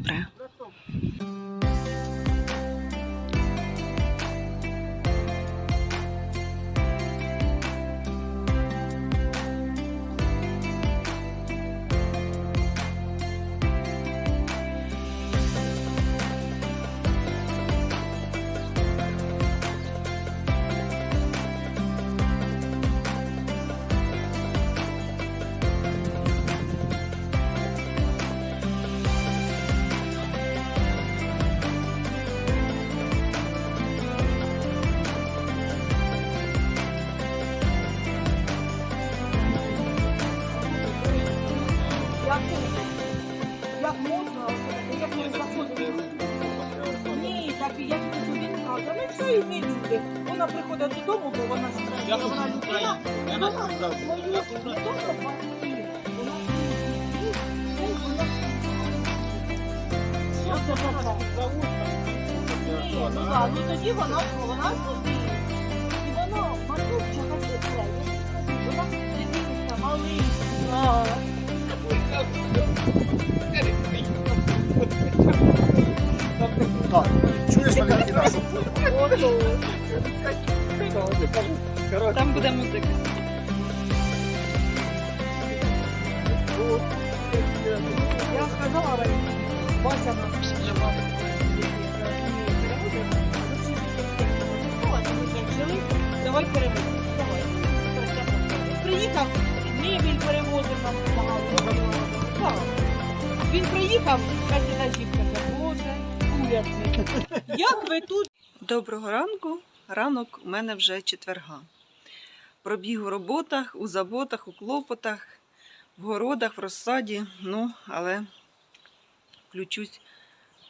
добре. Ні, ну так, ну тоді вона вона сюди. І воно, Матюша, хотіться, вона дивиться, малий. Так, чуєш мене? Там буде музика. Я сказала, Вася Давай перевозимо. Приїхав, мебель. Так. Він приїхав, каже, жінка боже, курятник. Як ви тут? Доброго ранку. Ранок у мене вже четверга. Пробіг у роботах, у заботах, у клопотах, в городах, в розсаді. Ну, але включусь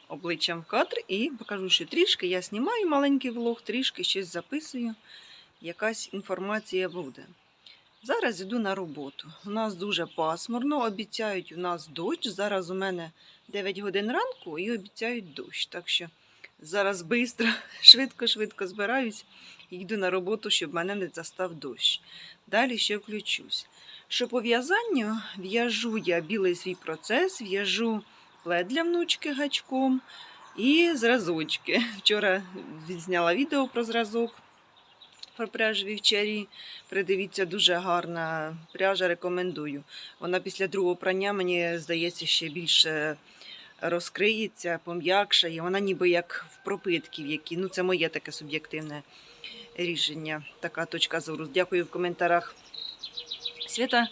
обличчям в кадр і покажу, що трішки я знімаю маленький влог, трішки щось записую, якась інформація буде. Зараз йду на роботу. У нас дуже пасмурно, обіцяють у нас дощ. Зараз у мене 9 годин ранку і обіцяють дощ. Так що зараз швидко, швидко-швидко збираюсь і йду на роботу, щоб мене не застав дощ. Далі ще включусь. Що по в'язанню в'яжу я білий свій процес, в'яжу плед для внучки гачком і зразочки. Вчора відзняла відео про зразок про пряжу вівчарі. Придивіться, дуже гарна пряжа, рекомендую. Вона після другого прання, мені здається, ще більше розкриється, пом'якшає. Вона ніби як в пропитків, які. Ну, це моє таке суб'єктивне рішення, така точка зору. Дякую в коментарях. Свята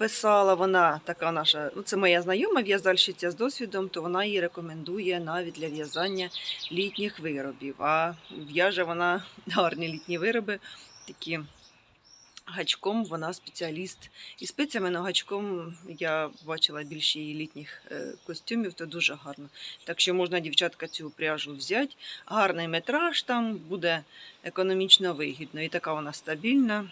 писала, вона така наша, ну це моя знайома в'язальщиця з досвідом, то вона її рекомендує навіть для в'язання літніх виробів. А в'яже вона гарні літні вироби, такі гачком вона спеціаліст. І спицями но гачком я бачила більше її літніх е, костюмів, то дуже гарно. Так що можна, дівчатка, цю пряжу взяти. Гарний метраж там буде економічно вигідно. І така вона стабільна.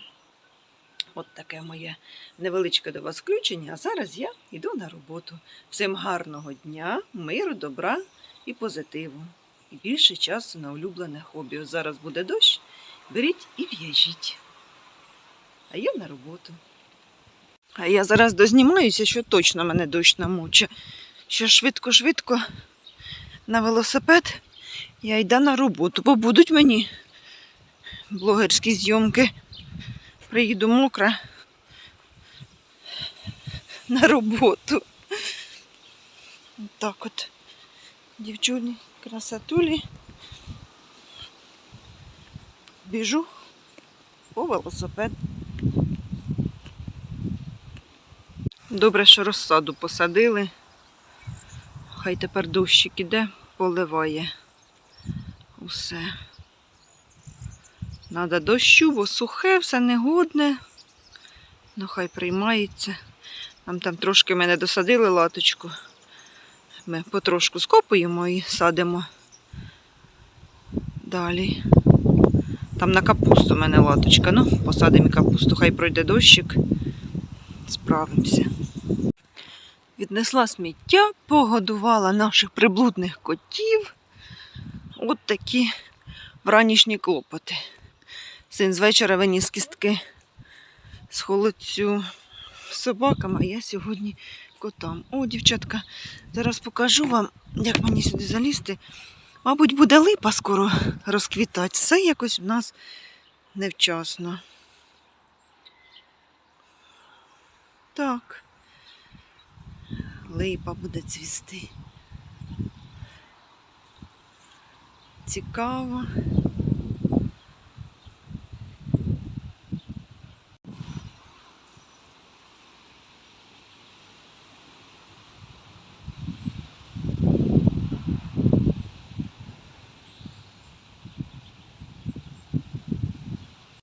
От таке моє невеличке до вас включення. А зараз я йду на роботу. Всім гарного дня, миру, добра і позитиву. І більше часу на улюблене хобі. Ось Зараз буде дощ. Беріть і в'яжіть. А я на роботу. А я зараз дознімаюся, що точно мене дощ намуче. Що швидко-швидко на велосипед я йду на роботу, бо будуть мені блогерські зйомки. Приїду мокра на роботу. Так от. Дівчуні, красотулі. Біжу по велосипед. Добре, що розсаду посадили. Хай тепер дощик іде, поливає усе. Надо дощу, бо сухе, все негодне. Ну, хай приймається. Там там трошки мене досадили латочку. Ми потрошку скопуємо і садимо далі. Там на капусту в мене латочка. Ну, посадимо капусту, хай пройде дощик. Справимося. Віднесла сміття, погодувала наших приблудних котів. От такі вранішні клопоти. Син з вечора виніс кістки з холодцю собаками, а я сьогодні котам. О, дівчатка, зараз покажу вам, як мені сюди залізти. Мабуть, буде липа скоро розквітати. Все якось в нас невчасно. Так. Липа буде цвісти. Цікаво.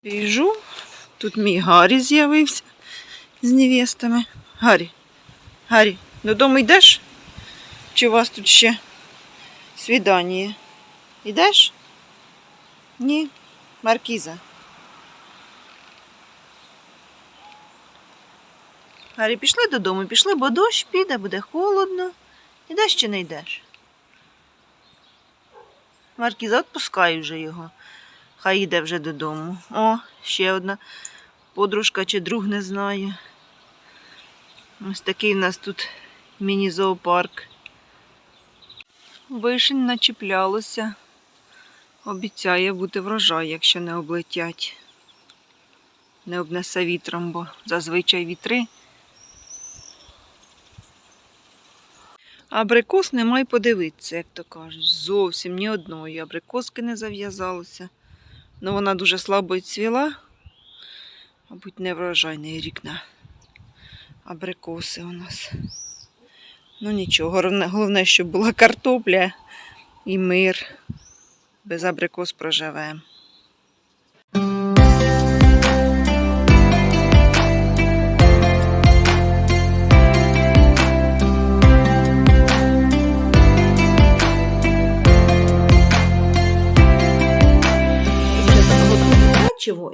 Біжу. Тут мій Гаррі з'явився з невестами. Гаррі, Гаррі, додому йдеш? Чи у вас тут ще свідання? Йдеш? Ні, Маркіза. Гаррі, пішли додому, пішли, бо дощ піде, буде холодно. Йдеш чи не йдеш? Маркіза, відпускай вже його. Хай йде вже додому. О, ще одна подружка чи друг не знаю. Ось такий в нас тут міні-зоопарк. Вишень начіплялося. Обіцяє бути врожай, якщо не облетять. Не обнесе вітром, бо зазвичай вітри. Абрикос немає подивитися, як то кажуть. Зовсім ні одної абрикоски не зав'язалося. Ну, вона дуже слабо цвіла. Мабуть, не врожайний рік на абрикоси у нас. Ну нічого, головне, головне, щоб була картопля і мир. Без абрикос проживемо.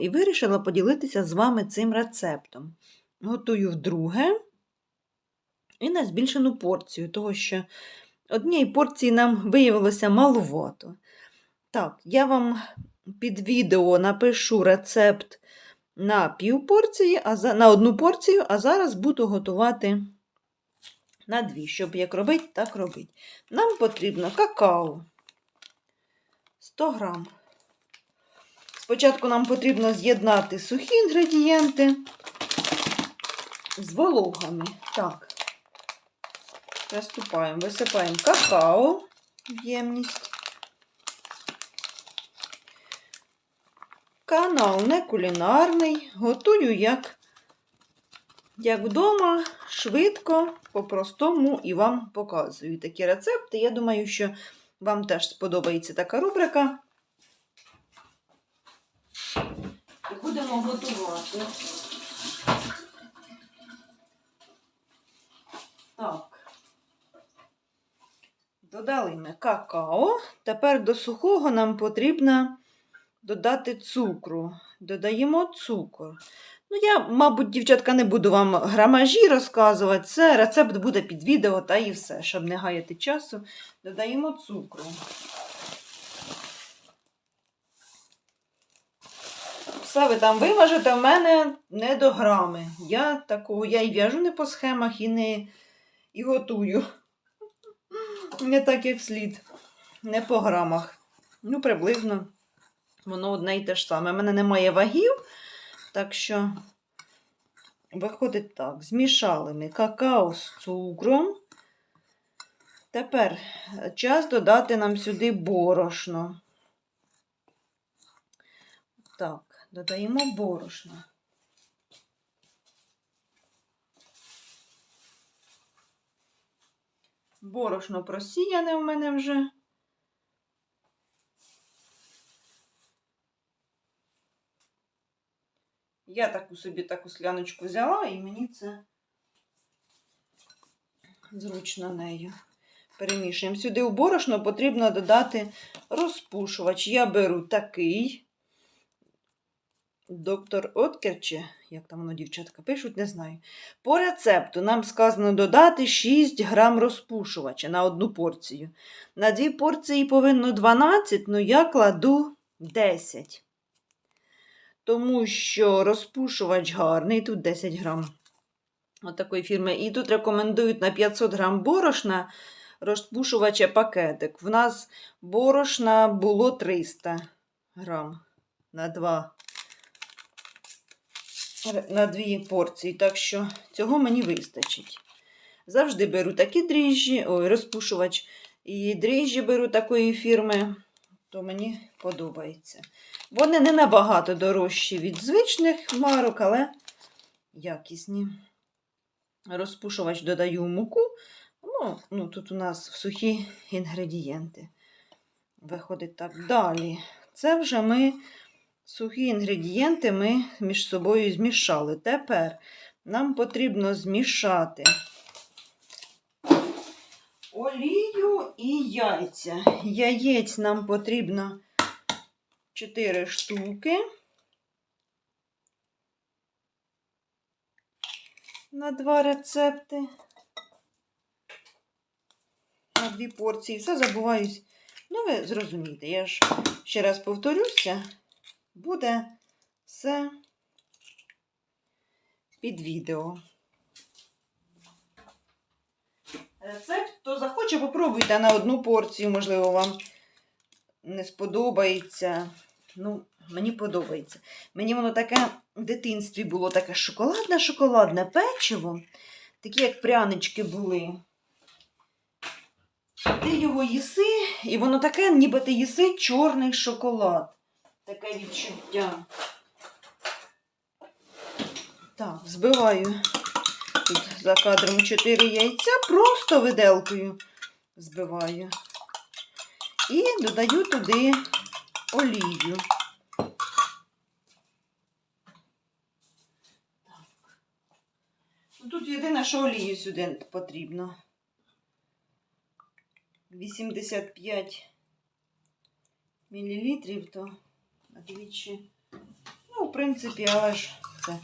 І вирішила поділитися з вами цим рецептом. Готую вдруге і на збільшену порцію, того що однієї порції нам виявилося маловато. Так, я вам під відео напишу рецепт на пів порції, а за, на одну порцію, а зараз буду готувати на дві. Щоб як робити, так робити. Нам потрібно какао 100 грам. Спочатку нам потрібно з'єднати сухі інгредієнти з вологами. Так, приступаємо, висипаємо какао в ємність. Канал не кулінарний. Готую як, як вдома, швидко, по-простому і вам показую такі рецепти. Я думаю, що вам теж сподобається така рубрика. Будемо готувати. Так. Додали ми какао. Тепер до сухого нам потрібно додати цукру. Додаємо цукор. Ну, я, мабуть, дівчатка, не буду вам грамажі розказувати. Це рецепт буде під відео та і все, щоб не гаяти часу. Додаємо цукру. Все ви там виважите, в мене не до грами. Я такого, я і в'яжу не по схемах і не і готую. Не так, як слід. Не по грамах. Ну, приблизно воно одне і те ж саме. У мене немає вагів, так що виходить так. Змішали ми какао з цукром. Тепер час додати нам сюди борошно. Так, додаємо борошно. Борошно просіяне в мене вже. Я таку собі таку скляночку взяла, і мені це зручно нею. Перемішуємо. Сюди у борошно потрібно додати розпушувач. Я беру такий. Доктор Откер, чи як там воно дівчатка пишуть, не знаю. По рецепту нам сказано додати 6 грам розпушувача на одну порцію. На дві порції повинно 12, ну я кладу 10. Тому що розпушувач гарний, тут 10 грам. Отакої фірми. І тут рекомендують на 500 грам борошна розпушувача пакетик. В нас борошна було 300 грам на два на дві порції, так що цього мені вистачить. Завжди беру такі дріжджі, ой, розпушувач, і дріжджі беру такої фірми, то мені подобається. Вони не набагато дорожчі від звичних марок, але якісні. Розпушувач додаю в муку. Ну, ну, тут у нас сухі інгредієнти. Виходить так. Далі. Це вже ми сухі інгредієнти ми між собою змішали. Тепер нам потрібно змішати олію і яйця. Яєць нам потрібно 4 штуки. На два рецепти. На дві порції. Все забуваюсь. Ну, ви зрозумієте, я ж ще раз повторюся, буде все під відео. Рецепт, хто захоче, попробуйте на одну порцію, можливо, вам не сподобається. Ну, мені подобається. Мені воно таке в дитинстві було таке шоколадне-шоколадне печиво, такі, як прянички були. Ти його їси, і воно таке, ніби ти їси чорний шоколад. Таке відчуття. Так, збиваю тут за кадром 4 яйця, просто виделкою збиваю. І додаю туди олію. Ну, Тут єдине, що олію сюди потрібно. 85 мл, то двічі. Ну, в принципі, але ж це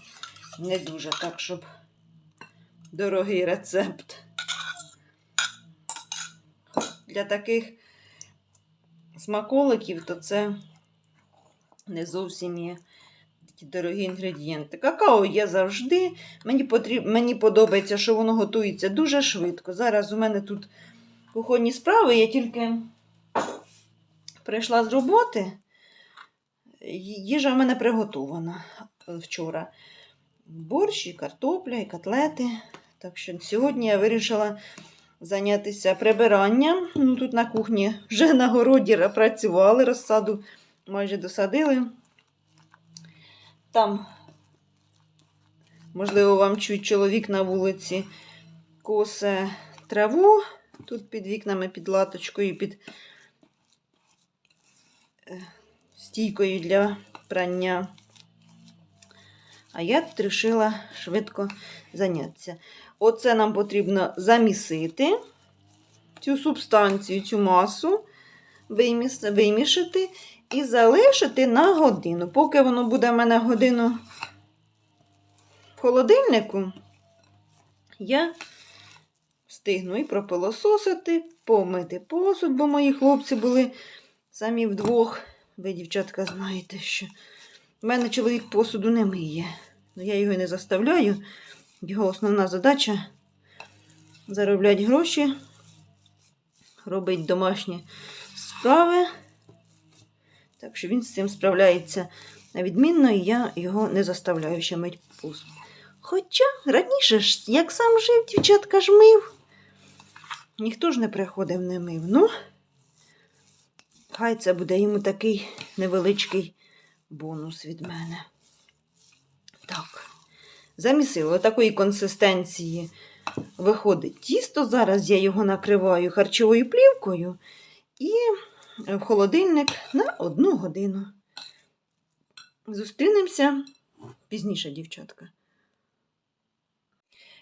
не дуже так, щоб дорогий рецепт. Для таких смаколиків, то це не зовсім є такі дорогі інгредієнти. Какао є завжди. Мені, потріб... Мені подобається, що воно готується дуже швидко. Зараз у мене тут кухонні справи, я тільки прийшла з роботи. Їжа в мене приготована вчора. Борщ, і картопля, і котлети. Так що сьогодні я вирішила зайнятися прибиранням. Ну, тут на кухні вже на городі працювали, розсаду майже досадили. Там, можливо, вам чуть чоловік на вулиці косе траву. Тут під вікнами, під латочкою, під е, стійкою для прання. А я вирішила швидко зайнятися. Оце нам потрібно замісити цю субстанцію, цю масу, вимішати і залишити на годину. Поки воно буде в мене годину в холодильнику, я встигну і пропилососити, помити посуд, бо мої хлопці були самі вдвох. Ви, дівчатка, знаєте, що в мене чоловік посуду не миє. Ну, я його і не заставляю. Його основна задача заробляти гроші, робити домашні справи. Так що він з цим справляється відмінно, і я його не заставляю ще мити посуд. Хоча раніше ж, як сам жив, дівчатка ж мив. Ніхто ж не приходив, не мив. Ну, хай це буде йому такий невеличкий бонус від мене. Так, замісило такої консистенції виходить тісто. Зараз я його накриваю харчовою плівкою і в холодильник на одну годину. Зустрінемося пізніше, дівчатка.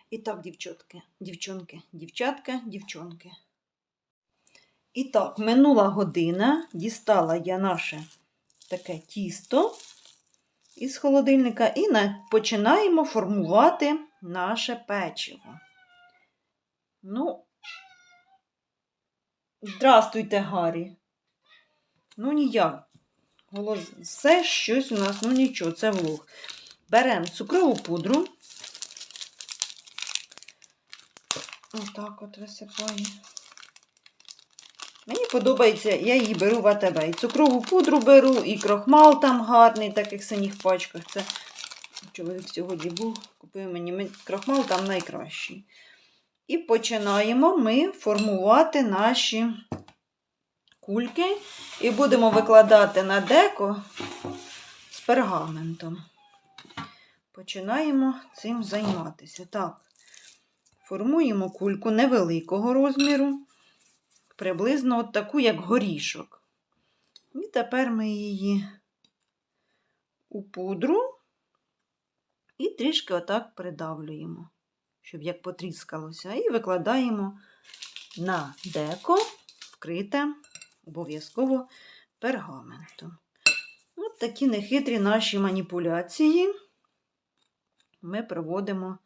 І так, дівчатки, дівчонки, дівчатка, дівчонки. І так, минула година, дістала я наше таке тісто із холодильника і на- починаємо формувати наше печиво. Ну, здрастуйте, Гаррі. Ну, ніяк. Голос... Все щось у нас, ну нічого, це влог. Беремо цукрову пудру. Отак от висипаю. Мені подобається, я її беру в АТБ. І цукрову пудру беру, і крохмал там гарний, таких синіх пачках. Це чоловік сьогодні був, купив мені крохмал там найкращий. І починаємо ми формувати наші кульки. І будемо викладати на деко з пергаментом. Починаємо цим займатися. Так, формуємо кульку невеликого розміру, приблизно от таку, як горішок. І тепер ми її у пудру і трішки отак придавлюємо, щоб як потріскалося. І викладаємо на деко, вкрите обов'язково пергаментом. От такі нехитрі наші маніпуляції ми проводимо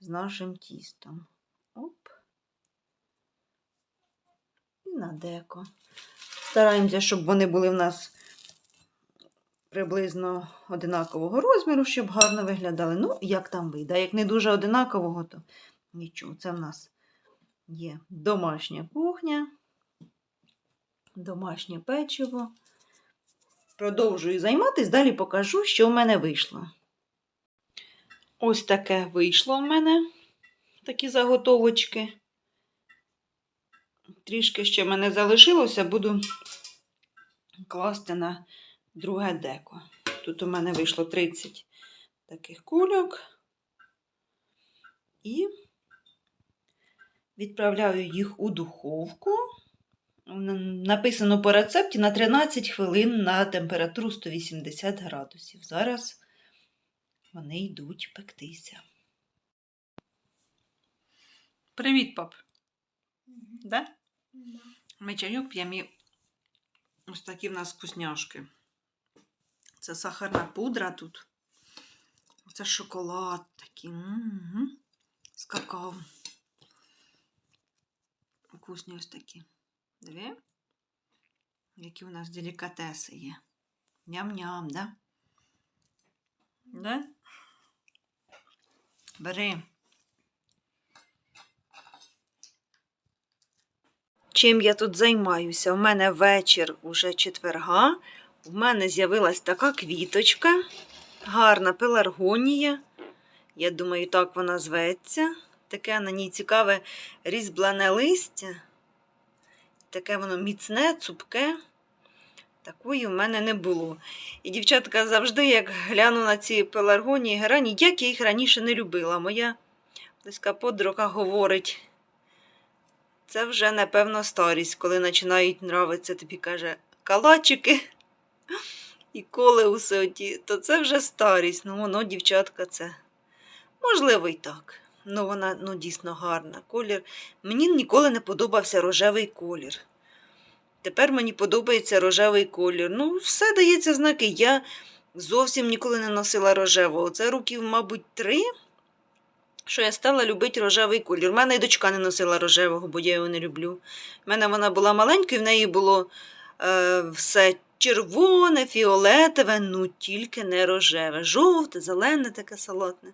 з нашим тістом. Оп. І на деко. Стараємося, щоб вони були в нас приблизно одинакового розміру, щоб гарно виглядали. Ну, як там вийде. Як не дуже одинакового, то нічого. Це в нас є домашня кухня, домашнє печиво. Продовжую займатися, далі покажу, що в мене вийшло. Ось таке вийшло в мене. Такі заготовочки. Трішки ще в мене залишилося, буду класти на друге деко. Тут у мене вийшло 30 таких кульок. І відправляю їх у духовку. Написано по рецепті на 13 хвилин на температуру 180 градусів. Зараз вони йдуть пектися. Привіт, пап. Да? Ми чайок п'ємо ось такі в нас вкусняшки. Це сахарна пудра тут. Це шоколад такий. М-м-м. З какао. Вкусні ось такі. Дві. Які у нас делікатеси є. Ням-ням, да? Да? Бери. Чим я тут займаюся? У мене вечір уже четверга. У мене з'явилась така квіточка, гарна пеларгонія. Я думаю, так вона зветься. Таке на ній цікаве різьблене листя. Таке воно міцне, цупке. Такої в мене не було. І дівчатка завжди, як гляну на ці пеларгонії герані, як я їх раніше не любила. Моя близька подруга говорить, це вже, напевно, старість, коли починають нравитися, тобі каже, калачики і колеуси оті, то це вже старість. Ну, воно, дівчатка, це. Можливо, і так. Ну, вона ну, дійсно гарна. Колір. Мені ніколи не подобався рожевий колір. Тепер мені подобається рожевий колір. Ну, все дається знаки. Я зовсім ніколи не носила рожевого. Це років, мабуть, три, що я стала любити рожевий колір. У мене і дочка не носила рожевого, бо я його не люблю. У мене вона була маленька, і в неї було е, все червоне, фіолетове, ну тільки не рожеве. Жовте, зелене таке салатне.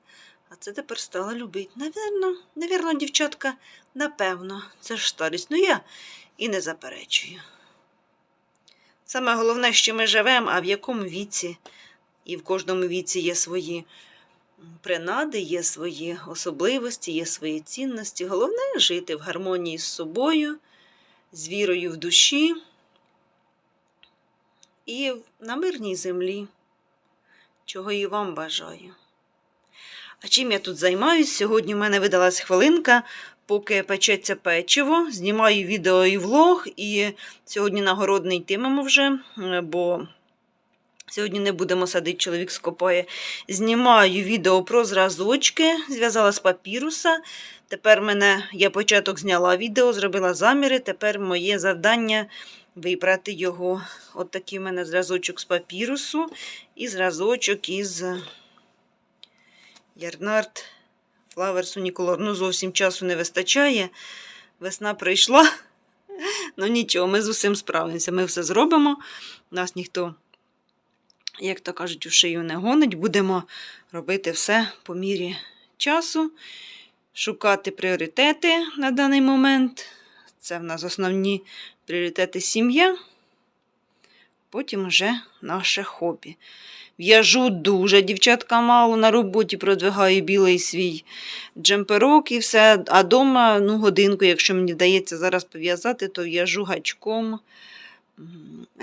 А це тепер стала любити. Навірно, навірно, дівчатка, напевно, це ж старість. Ну я і не заперечую. Саме головне, що ми живемо, а в якому віці, і в кожному віці є свої принади, є свої особливості, є свої цінності. Головне жити в гармонії з собою, з вірою в душі і на мирній землі, чого і вам бажаю. А чим я тут займаюсь? Сьогодні в мене видалась хвилинка, поки печеться печиво. Знімаю відео і влог, і сьогодні нагородний йтимемо вже, бо сьогодні не будемо садити, чоловік скопає. Знімаю відео про зразочки, зв'язала з папіруса. Тепер мене, я початок зняла відео, зробила заміри. Тепер моє завдання вибрати його. От такий в мене зразочок з папірусу і зразочок із Ярнард Flowers Unicolor. Ну, зовсім часу не вистачає. Весна прийшла. Ну нічого, ми з усім справимося. Ми все зробимо. Нас ніхто, як то кажуть, у шию не гонить. Будемо робити все по мірі часу, шукати пріоритети на даний момент. Це в нас основні пріоритети сім'я. Потім вже наше хобі. В'яжу дуже, дівчатка мало на роботі продвигаю білий свій джемперок і все. А вдома, ну, годинку, якщо мені вдається зараз пов'язати, то в'яжу гачком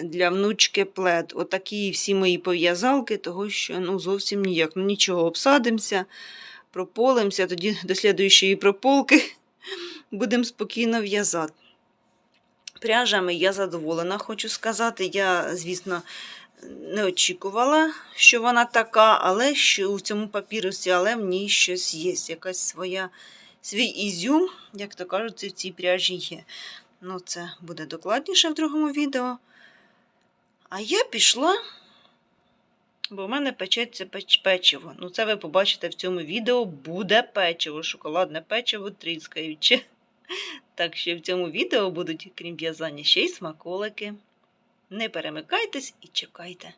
для внучки плед. Отакі всі мої пов'язалки, того що ну, зовсім ніяк. Ну нічого, обсадимося, прополимося, тоді до слідуючої прополки будемо спокійно в'язати. Пряжами я задоволена, хочу сказати. Я, звісно, не очікувала, що вона така, але що у цьому папірусі, але в ній щось є, якась своя свій ізюм, як то кажуть, в цій пряжі є. Ну, це буде докладніше в другому відео. А я пішла, бо в мене печеться печ- печиво. Ну, це ви побачите в цьому відео. Буде печиво, шоколадне печиво тріскаюче. Так що в цьому відео будуть, крім в'язання, ще й смаколики. Не перемикайтесь і чекайте.